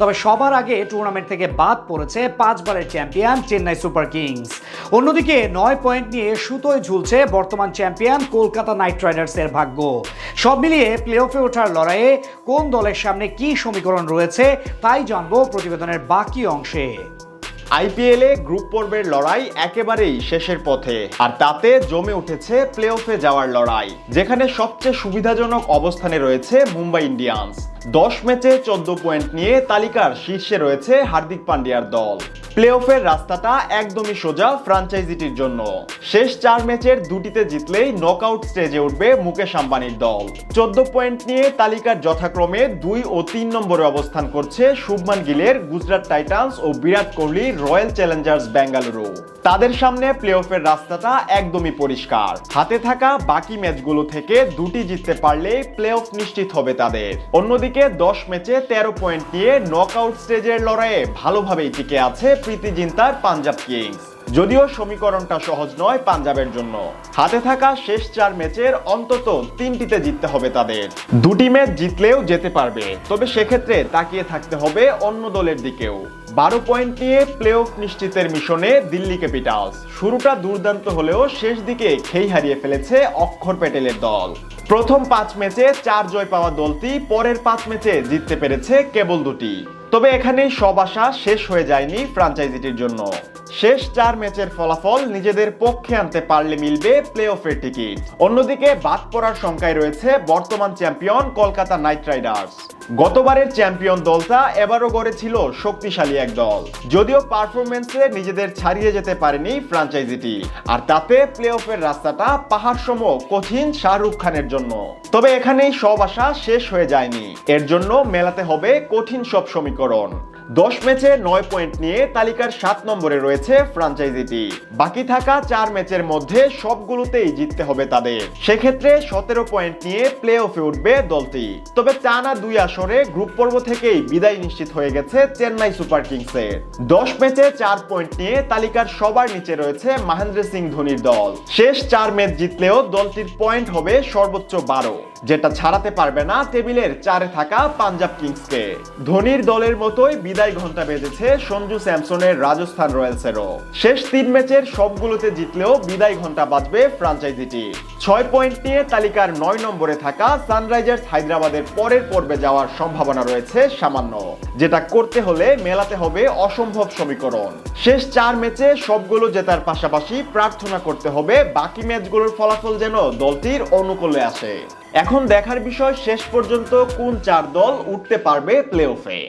তবে সবার আগে টুর্নামেন্ট থেকে বাদ পড়েছে পাঁচবারের চ্যাম্পিয়ন চেন্নাই সুপার কিংস। অন্যদিকে নয় পয়েন্ট নিয়ে সুতোয় ঝুলছে বর্তমান চ্যাম্পিয়ন কলকাতা নাইট রাইডার্সের ভাগ্য। সব মিলিয়ে প্লে অফে ওঠার লড়াইয়ে কোন দলের সামনে কি সমীকরণ রয়েছে তাই জানব প্রতিবেদনের বাকি অংশে। আইপিএলে গ্রুপ পর্বের লড়াই একেবারেই শেষের পথে, আর তাতে জমে উঠেছে প্লে অফে যাওয়ার লড়াই, যেখানে সবচেয়ে সুবিধাজনক অবস্থানে রয়েছে মুম্বাই ইন্ডিয়ান্স। দশ ম্যাচে চোদ্দ পয়েন্ট নিয়ে তালিকার শীর্ষে রয়েছে হার্দিক পান্ডিয়ার দল। প্লে অফের রাস্তাটা একদমই সোজা ফ্রাঞ্চাইজিটির জন্য। শেষ চার ম্যাচের দুটিতে জিতলেই নকআউট স্টেজে উঠবে মুকেশ আম্বানির দল। চোদ্দ পয়েন্ট নিয়ে তালিকার যথাক্রমে দুই ও তিন নম্বরে অবস্থান করছে শুভমান গিলের গুজরাট টাইটান্স ও বিরাট কোহলি রয়্যাল চ্যালেঞ্জার্স বেঙ্গালুরু তাদের সামনে প্লে অফের রাস্তাটা একদমই পরিষ্কার। হাতে থাকা বাকি ম্যাচগুলো থেকে দুটি জিততে পারলে প্লে অফ নিশ্চিত হবে তাদের। অন্যদিকে দশ ম্যাচে তেরো পয়েন্ট নিয়ে নকআউট স্টেজের লড়াইয়ে ভালোভাবেই টিকে আছে প্রীতি জিন্তার পাঞ্জাব কিংস। যদিও সমীকরণটা সহজ নয় পাঞ্জাবের জন্য। হাতে থাকা শেষ চার ম্যাচের অন্তত তিনটিতে জিততে হবে তাদের। দুটি ম্যাচ জিতলেও যেতে পারবে। তবে সেক্ষেত্রে তাকিয়ে থাকতে হবে অন্য দলের দিকেও। বারো পয়েন্ট নিয়ে প্লে অফ নিশ্চিতের মিশনে দিল্লি ক্যাপিটালস। শুরুটা দুর্দান্ত হলেও শেষ দিকে খেই হারিয়ে ফেলেছে অক্ষর প্যাটেলের দল। প্রথম পাঁচ ম্যাচে চার জয় পাওয়া দলটি পরের পাঁচ ম্যাচে জিততে পেরেছে কেবল দুটি। তবে এখানেই সব আশা শেষ হয়ে যায়নি ফ্রাঞ্চাইজিটির জন্য। শেষ চার ম্যাচের ফলাফল নিজেদের পক্ষে আনতে পারলে মিলবে প্লে অফের টিকিট। অন্যদিকে বাদ পড়ার সংখ্যায় রয়েছে বর্তমান চ্যাম্পিয়ন কলকাতা নাইট রাইডার্স। গতবারের চ্যাম্পিয়ন দলটা এবারও গড়েছিল শক্তিশালী এক দল। যদিও পারফরমেন্সে নিজেদের ছাড়িয়ে যেতে পারেনি ফ্রাঞ্চাইজিটি আর তাতে প্লে অফের রাস্তাটা পাহাড় সম কঠিন শাহরুখ খানের জন্য। তবে এখানেই সব আশা শেষ হয়ে যায়নি। এর জন্য মেলাতে হবে কঠিন সব সমীকরণ। দশ ম্যাচে নয় পয়েন্ট নিয়ে তালিকার সাত নম্বরে রয়েছে ফ্রাঞ্চাইজিটি বাকি থাকা চার ম্যাচের মধ্যে সবগুলোতেই জিততে হবে তাদের। সেক্ষেত্রে সতেরো পয়েন্ট নিয়ে প্লে অফে উঠবে দলটি। তবে টানা দুই আসরে গ্রুপ পর্ব থেকেই বিদায় নিশ্চিত হয়ে গেছে চেন্নাই সুপার কিংসের। দশ ম্যাচে চার পয়েন্ট নিয়ে তালিকার সবার নিচে রয়েছে মহেন্দ্র সিং ধোনির দল। শেষ চার ম্যাচ জিতলেও দলটির পয়েন্ট হবে সর্বোচ্চ বারো। যেটা ছাড়াতে পারবে না টেবিলের চারে থাকা পাঞ্জাব কিংসকে। ধোনির দলের মতোই বিদায় ঘণ্টা বেজেছে সঞ্জু স্যামসনের রাজস্থান রয়্যালসেরও। শেষ তিন ম্যাচের সবগুলোতে জিতলেও বিদায় ঘণ্টা বাজবে ফ্রাঞ্চাইজিটি। ছয় পয়েন্ট নিয়ে তালিকার নয় নম্বরে থাকা সানরাইজার্স হায়দ্রাবাদের পরের পর্বে যাওয়ার সম্ভাবনা রয়েছে সামান্য, যেটা করতে হলে মেলাতে হবে অসম্ভব সমীকরণ। শেষ চার ম্যাচে সবগুলো জেতার পাশাপাশি প্রার্থনা করতে হবে বাকি ম্যাচগুলোর ফলাফল যেন দলটির অনুকূলে আসে। এখন দেখার বিষয় শেষ পর্যন্ত কোন চার দল উঠতে পারবে প্লে অফে